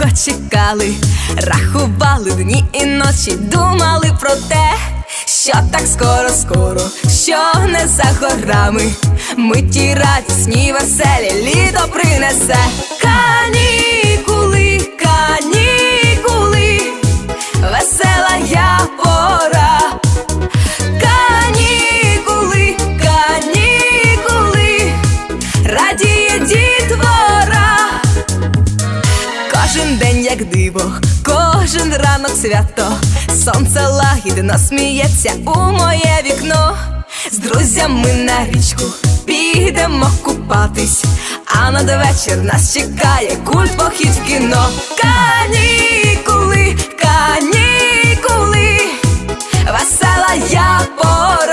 цього чекали, рахували дні і ночі, думали про те, що так скоро-скоро, що не за горами. Ми ті радісні, веселі, літо принесе канікули, канікули, весела я пора. свято, сонце лагідно сміється у моє вікно. З друзями на річку підемо купатись, а надвечір нас чекає культ похід в кіно. Канікули, канікули, весела я пора.